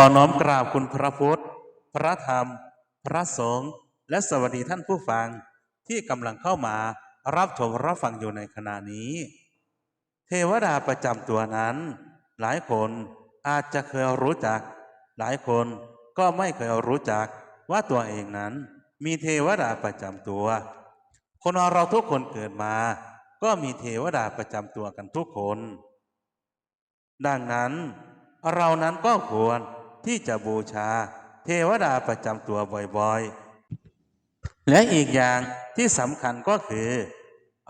อน้อมกราบคุณพระพุทธ พระธรรม พระสงฆ์ และสวัสดีท่านผู้ฟังที่กำลังเข้ามารับชมรับฟังอยู่ในขณะนี้ เทวดาประจำตัวนั้น หลายคนอาจจะเคยรู้จัก หลายคนก็ไม่เคยรู้จักว่าตัวเองนั้น มีเทวดาประจำตัว คนเราทุกคนเกิดมา ก็มีเทวดาประจำตัวกันทุกคน ดังนั้นเรานั้นก็ควร ที่จะบูชา เทวดาประจำตัวบ่อยๆ และอีกอย่างที่สำคัญก็คือ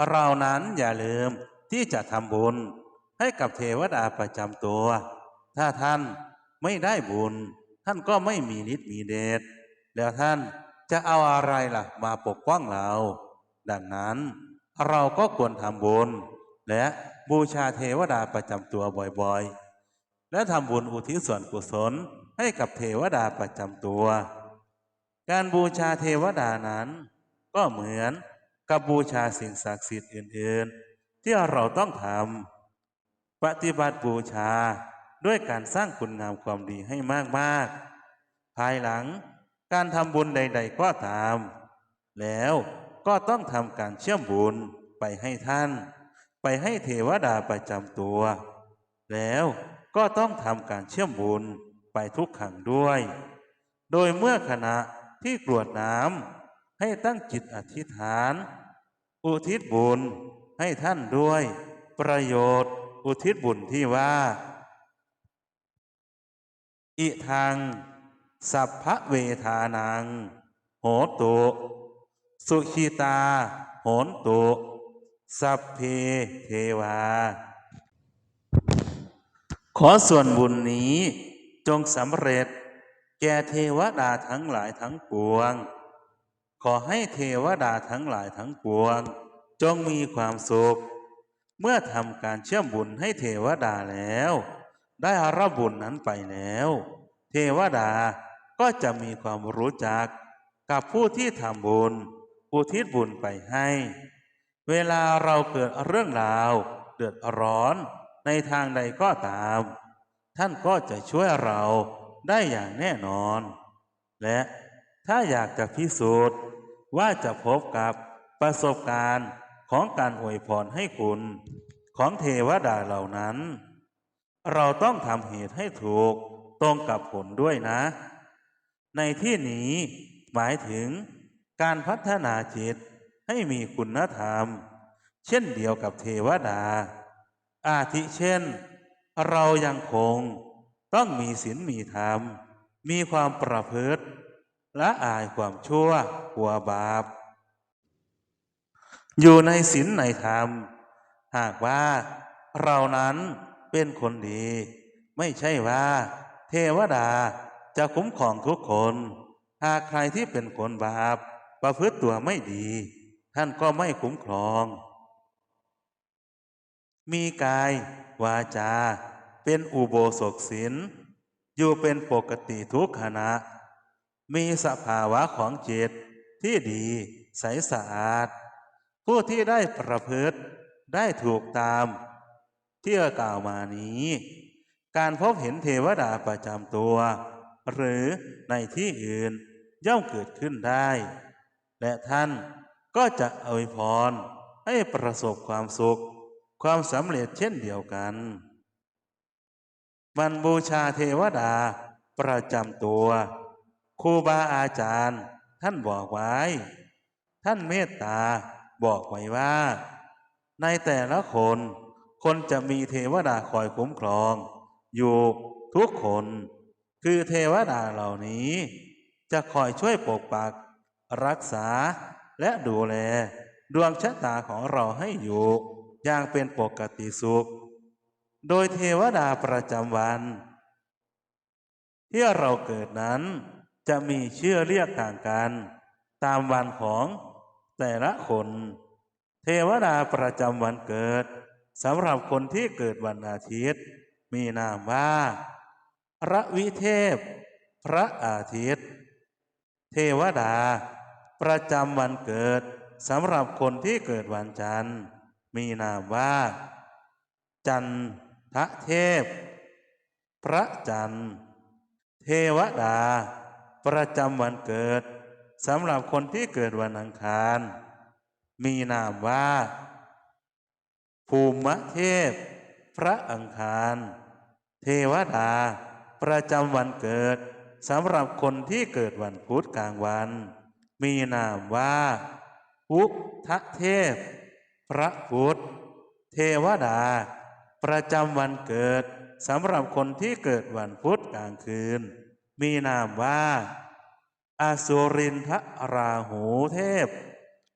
เรานั้นอย่าลืมที่จะทำบุญให้กับเทวดาประจำตัว ถ้าท่านไม่ได้บุญ ท่านก็ไม่มีฤทธิ์มีเดช แล้วท่านจะเอาอะไรล่ะมาปกป้องเรา ดังนั้นเราก็ควรทำบุญ และบูชาเทวดาประจำตัวบ่อยๆ และทำบุญอุทิศส่วนกุศล ให้กับเทวดาประจำตัว การบูชาเทวดานั้นก็เหมือนกับบูชาสิ่งศักดิ์สิทธิ์อื่น ๆ ที่เราต้องทำปฏิบัติบูชาด้วยการสร้างคุณงามความดีให้มาก ๆ ภายหลังการทำบุญใด ๆ ก็ตาม แล้วก็ต้องทำการเชื่อมบุญไปให้ท่าน ไปให้เทวดาประจำตัว แล้วก็ต้องทำการเชื่อมบุญ ไปทุกขังด้วย โดยเมื่อขณะที่กรวดน้ำให้ตั้งจิตอธิษฐาน อุทิศบุญให้ท่านด้วย ประโยชน์ อุทิศบุญที่ว่า อิทังสัพพะเวทานัง โหตุ สุขีตา โหนตุ สัพเพเทวา ขอส่วนบุญนี้ จงสำเร็จ แก่เทวดาทั้งหลายทั้งปวง ขอให้เทวดาทั้งหลายทั้งปวง จงมีความสุข เมื่อทำการเชื่อมบุญให้เทวดาแล้ว ได้รับบุญนั้นไปแล้ว เทวดาก็จะมีความรู้จักกับผู้ที่ทำบุญอุทิศบุญไปให้ เวลาเราเกิดเรื่องราวเดือดร้อนในทางใดก็ตาม ท่านก็จะช่วยเราได้อย่างแน่นอน และถ้าอยากจะพิสูจน์ว่าจะพบกับประสบการณ์ของการอวยพรให้คุณของเทวดาเหล่านั้น เราต้องทำเหตุให้ถูกตรงกับผลด้วยนะ ในที่นี้หมายถึงการพัฒนาจิตให้มีคุณธรรม เช่นเดียวกับเทวดา อาทิเช่น เรายังคงต้องมีศีลมีธรรม มีความประพฤติ และอายความชั่วกลัวบาป อยู่ในศีลในธรรม หากว่าเรานั้นเป็นคนดี ไม่ใช่ว่า เทวดาจะคุ้มครองทุกคน หากใครที่เป็นคนบาป ประพฤติตัวไม่ดี ท่านก็ไม่คุ้มครอง มีกาย วาจา เป็นอุโบสถศีลอยู่เป็นปกติทุกขณะ มีสภาวะของจิตที่ดีใสสะอาด ผู้ที่ได้ประพฤติได้ถูกตาม ที่กล่าวมานี้ การพบเห็นเทวดาประจำตัว หรือในที่อื่นย่อมเกิดขึ้นได้ และท่านก็จะอวยพรให้ประสบความสุข ความสำเร็จเช่นเดียวกันมันบูชาเทวดาประจำตัวครูบาอาจารย์ ท่านบอกไว้ ท่านเมตตาบอกไว้ว่า ในแต่ละคน คนจะมีเทวดาคอยคุ้มครอง อยู่ทุกคน คือเทวดาเหล่านี้ จะคอยช่วยปกปัก รักษาและดูแล ดวงชะตาของเราให้อยู่ อย่างเป็นปกติสุข โดยเทวดาประจำวัน ที่เราเกิดนั้นจะมีชื่อเรียกต่างกัน ตามวันของแต่ละคน เทวดาประจำวันเกิดสำหรับคนที่เกิดวันอาทิตย์ มีนามว่า พระวิเทพ พระอาทิตย์ เทวดา ประจำวันเกิดสำหรับคนที่เกิดวันจันทร์ มีนามว่า จันทะเทพ พระจันทร์เทวดา ประจำวันเกิดสำหรับคนที่เกิดวันอังคาร มีนามว่า ภูมิเทพ พระอังคาร เทวดา ประจำวันเกิดสำหรับคนที่เกิดวันพุธกลางวัน มีนามว่าพุทธเทพ พระพุทธเทวดา ประจำวันเกิดสำหรับคนที่เกิดวันพุธกลางคืน มีนามว่าอาสุรินทราหูเทพ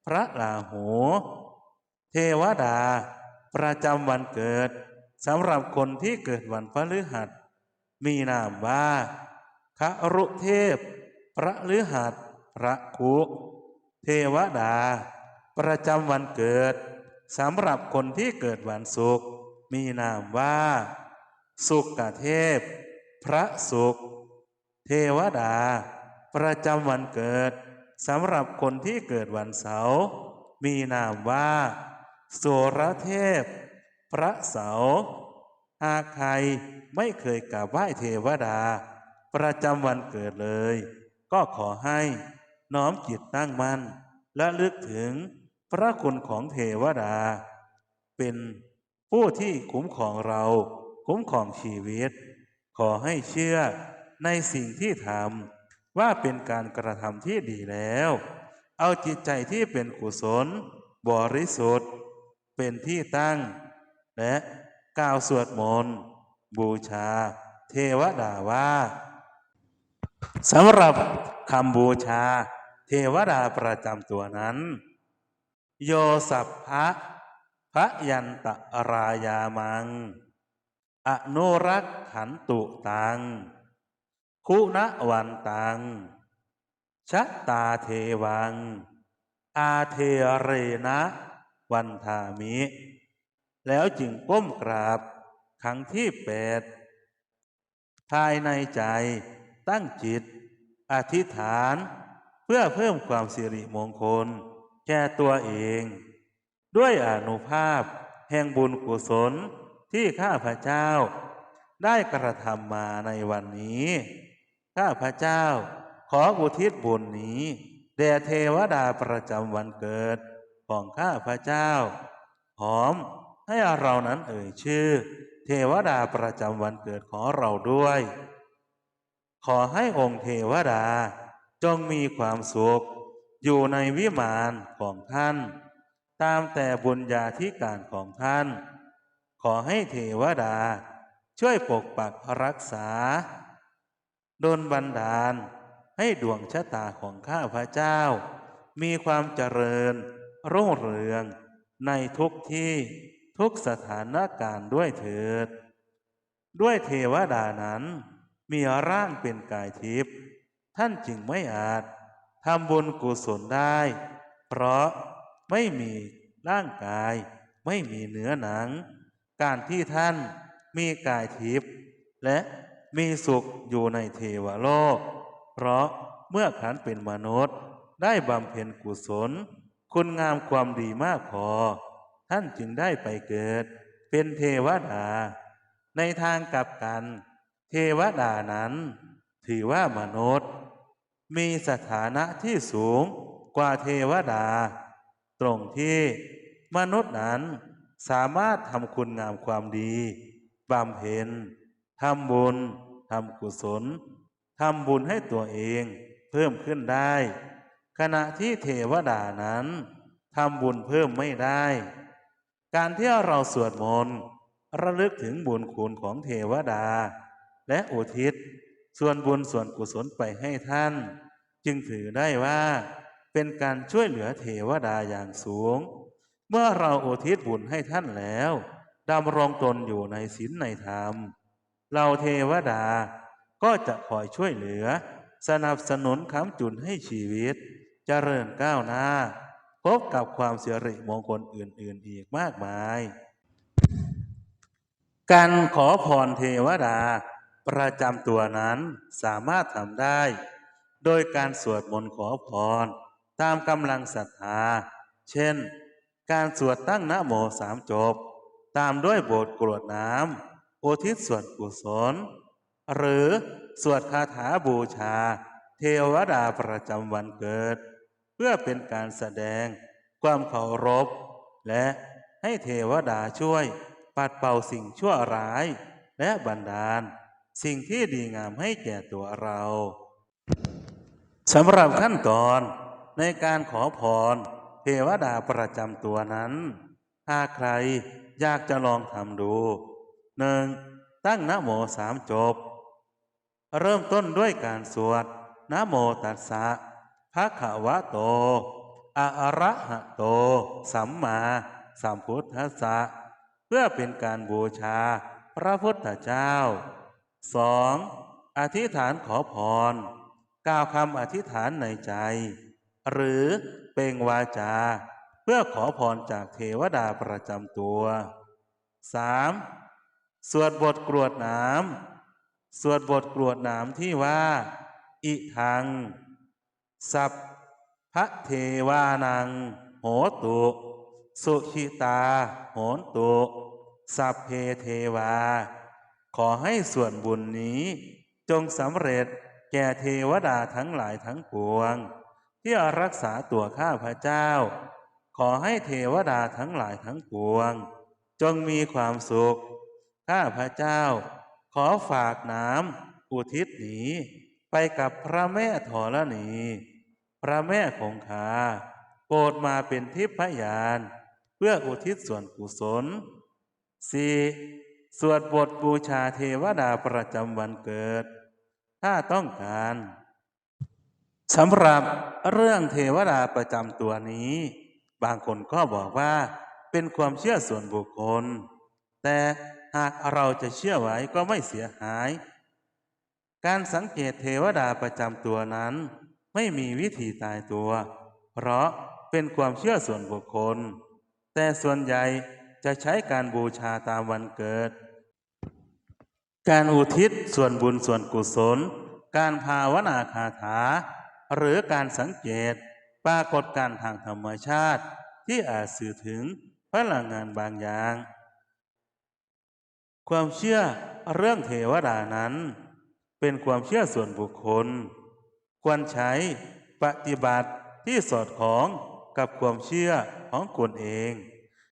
พระราหู เทวดา ประจำวันเกิดสำหรับคนที่เกิดวันพฤหัส มีนามว่าครุเทพ พระฤหัส พระคุเทวดา ประจำวันเกิด สำหรับคนที่เกิดวันศุกร์มีนามว่า สุกเทพ พระศุกร์เทวดา ประจำวันเกิดสำหรับคนที่เกิดวันเสาร์มีนามว่า โสรเทพ พระเสาหากใครไม่เคยกราบไหว้เทวดา ประจำวันเกิดเลย ก็ขอให้น้อมจิตตั้งมั่นและลึกถึง พระคุณของเทวดา เป็นผู้ที่คุ้มครองเรา คุ้มครองชีวิต ขอให้เชื่อในสิ่งที่ทำว่าเป็นการกระทำที่ดีแล้ว เอาจิตใจที่เป็นกุศล บริสุทธิ์ เป็นที่ตั้ง และกล่าวสวดมนต์บูชา เทวดาว่าสำหรับคำบูชา เทวดาประจำตัวนั้น โยสัพพะพระยันตรายามัง อนุรักขันตุตัง คุณวันตังชัตตาเทวัง อาเทเรนะวันทามิ แล้วจึงก้มกราบครั้งที่แปดภายในใจตั้งจิต อธิษฐาน เพื่อเพิ่มความสิริมงคล แก่ตัวเอง ด้วยอนุภาพ แห่งบุญกุศลที่ข้าพเจ้า ได้กระทำมาในวันนี้ ข้าพเจ้าขออุทิศบุญนี้แด่เทวดาประจำวันเกิดของข้าพเจ้า หอมให้เรานั้นเอ่ยชื่อ เทวดาประจำวันเกิดของเราด้วย ขอให้องค์เทวดาจงมีความสุข อยู่ในวิมานของท่าน ตามแต่บุญญาธิการของท่าน ขอให้เทวดาช่วยปกปักรักษา โดนบันดาลให้ดวงชะตาของข้าพระเจ้า มีความเจริญ รุ่งเรือง ในทุกที่ทุกสถานการณ์ด้วยเถิด ด้วยเทวดานั้น มีร่างเป็นกายทิพย์ท่านจึงไม่อาจ ทำบุญกุศลได้ เพราะไม่มีร่างกาย ไม่มีเนื้อหนัง การที่ท่านมีกายทิพย์และมีสุขอยู่ในเทวโลก เพราะเมื่อขันเป็นมนุษย์ ได้บำเพ็ญกุศล คุณงามความดีมากพอ ท่านจึงได้ไปเกิด เป็นเทวดา ในทางกลับกัน เทวดานั้น ถือว่ามนุษย์ มีสถานะที่สูงกว่าเทวดา ตรงที่มนุษย์นั้นสามารถทำคุณงามความดีบำเพ็ญทำบุญทำกุศลทำบุญให้ตัวเองเพิ่มขึ้นได้ ขณะที่เทวดานั้นทำบุญเพิ่มไม่ได้ การที่เราสวดมนต์ระลึกถึงบุญคุณของเทวดา และอุทิศ ส่วนบุญส่วนกุศลไปให้ท่าน จึงถือได้ว่าเป็นการช่วยเหลือเทวดาอย่างสูง เมื่อเราอุทิศบุญให้ท่านแล้วดำรงตนอยู่ในศีลในธรรม เราเทวดาก็จะคอยช่วยเหลือ สนับสนุนค้ำจุนให้ชีวิตเจริญก้าวหน้า พบกับความเสียริมงคลอื่น ๆ อีกมากมาย การขอพรเทวดา ประจำตัวนั้นสามารถทำได้ โดยการสวดมนต์ขอพร ตามกำลังศรัทธา เช่น การสวดตั้งนะโมสามจบ ตามด้วยบทกรวดน้ำโอทิศส่วนกุศล หรือสวดคาถาบูชา เทวดาประจำวันเกิด เพื่อเป็นการแสดงความเคารพ และให้เทวดาช่วยปัดเป่าสิ่งชั่วร้ายและบันดาล สิ่งที่ดีงามให้แก่ตัวเราสำหรับขั้นตอนในการขอพรเทวดาประจำตัวนั้น ถ้าใครอยากจะลองทำดูหนึ่งตั้งนโมสามจบ เริ่มต้นด้วยการสวดนโมตัสสะภะคะวะโต อะระหะโต สัมมาสัมพุทธัสสะเพื่อเป็นการบูชาพระพุทธเจ้า 2. อธิษฐานขอพรกล่าวคำอธิษฐานในใจ หรือเป่งวาจา เพื่อขอพรจากเทวดาประจำตัว 3. สวดบทกรวดน้ำสวดบทกรวดน้ำที่ว่า อิทัง สัพพะเทวานัง โหตุ สุขิตา โหนตุ สัพเพเทวา ขอให้ส่วนบุญนี้จงสำเร็จแก่เทวดาทั้งหลายทั้งปวง ที่รักษาตัวข้าพระเจ้า ขอให้เทวดาทั้งหลายทั้งปวง จงมีความสุข ข้าพระเจ้า ขอฝากน้ำอุทิศนี้ ไปกับพระแม่ธรณี พระแม่คงคาโปรดมาเป็นทิพยาน เพื่ออุทิศส่วนกุศล 4. สวดบทบูชาเทวดาประจำวันเกิด ถ้าต้องการสำหรับเรื่องเทวดาประจำตัวนี้ บางคนก็บอกว่าเป็นความเชื่อส่วนบุคคล แต่หากเราจะเชื่อไว้ก็ไม่เสียหาย การสังเกตเทวดาประจำตัวนั้น ไม่มีวิธีตายตัว เพราะเป็นความเชื่อส่วนบุคคล แต่ส่วนใหญ่ จะใช้การบูชาตามวันเกิด การอุทิศส่วนบุญส่วนกุศล การภาวนาคาถา หรือการสังเกตปรากฏการทางธรรมชาติที่อาจสื่อถึงพลังงานบางอย่าง ความเชื่อเรื่องเทวดานั้น เป็นความเชื่อส่วนบุคคล ควรใช้ปฏิบัติที่สอดคล้องกับความเชื่อของตนเอง